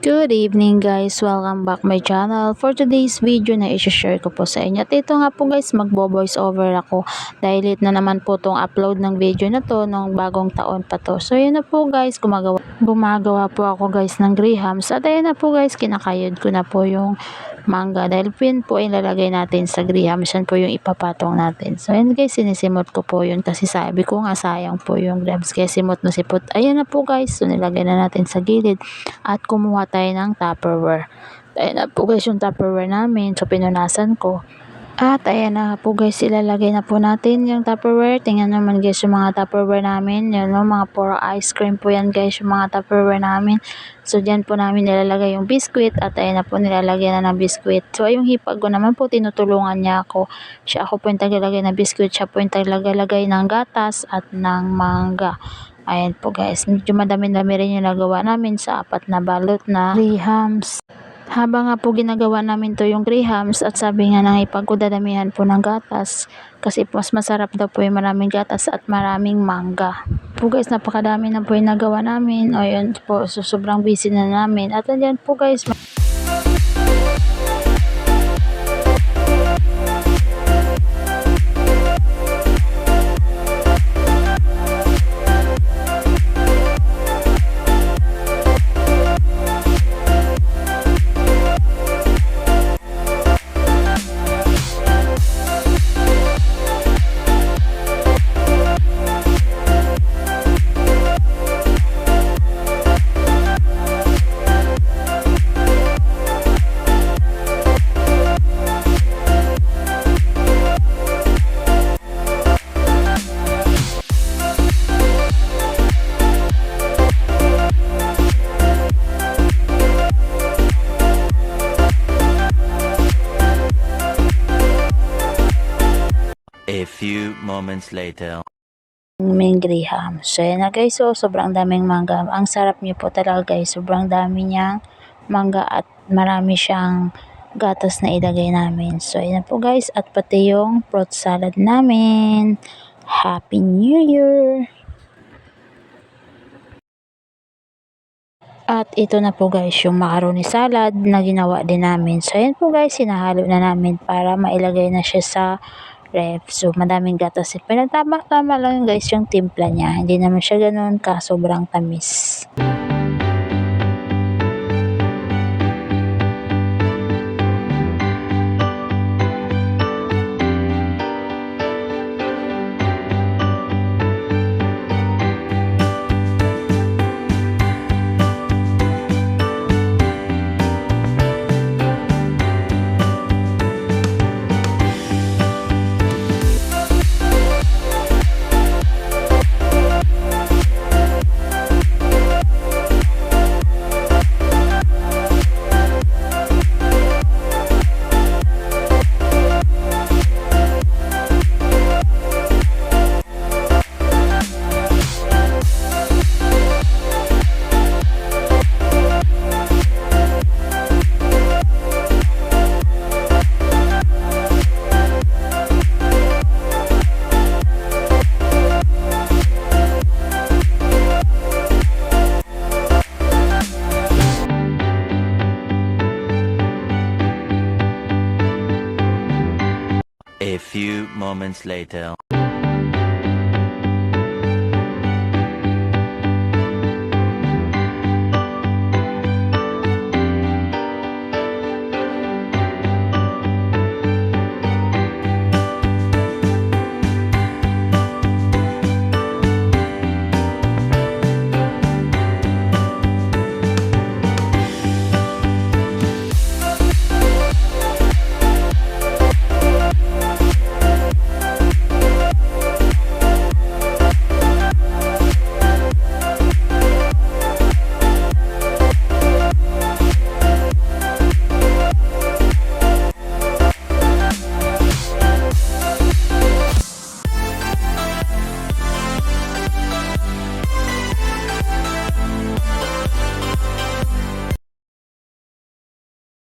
Good evening guys! Welcome back my channel. For today's video na i-share ko po sa inyo. At ito nga po guys, magbo-voice over ako. Dahil late na naman po tong upload ng video na to nung bagong taon pa to. So yun na po guys, gumagawa, gumagawa po ako guys ng grahams. At ayun na po guys, kinakayod ko na po yung mangga. Dahil pin po yung lalagay natin sa grahams. Yan po yung ipapatong natin. So yun guys, sinisimot ko po yun. Kasi sabi ko nga sayang po yung grahams. Kaya simot na sipot. Ayan na po guys, so nilagay na natin sa gilid. At kumuha tayo ng Tupperware. Ayan na po guys yung Tupperware namin. So pinunasan ko. At ayan na po guys, ilalagay na po natin yung Tupperware. Tingnan naman guys yung mga Tupperware namin. Yan no, mga puro ice cream po yan guys yung mga Tupperware namin. So dyan po namin nilalagay yung biscuit at ayan na po nilalagay na ng biscuit. So yung hipag ko naman po tinutulungan niya ako. Siya ako po yung tagalagay ng biscuit. Siya po yung tagalagay ng gatas at ng mangga. Ayan po guys, medyo madami-dami rin yung nagawa namin sa apat na balot na grahams. Habang nga po ginagawa namin to yung grahams at sabi nga nang ipagkudadamihan po ng gatas kasi mas masarap daw po yung maraming gatas at maraming mangga. Po guys, napakadami na po yung nagawa namin. O yun po, so sobrang busy na namin. At andyan po guys, few moments later. main graham. So, yan na guys. So, sobrang daming mangga. Ang sarap niyo po talaga guys. Sobrang dami niyang mangga at marami siyang gatas na ilagay namin. So, yan na po guys. At pati yung fruit salad namin. Happy New Year! At ito na po guys, yung macaroni salad na ginawa din namin. So, yan po guys, sinahalo na namin para mailagay na siya sa ref. So, madaming gatas. Pinagtama-tama lang guys yung timpla niya. Hindi naman siya ganun ka sobrang tamis. Moments later.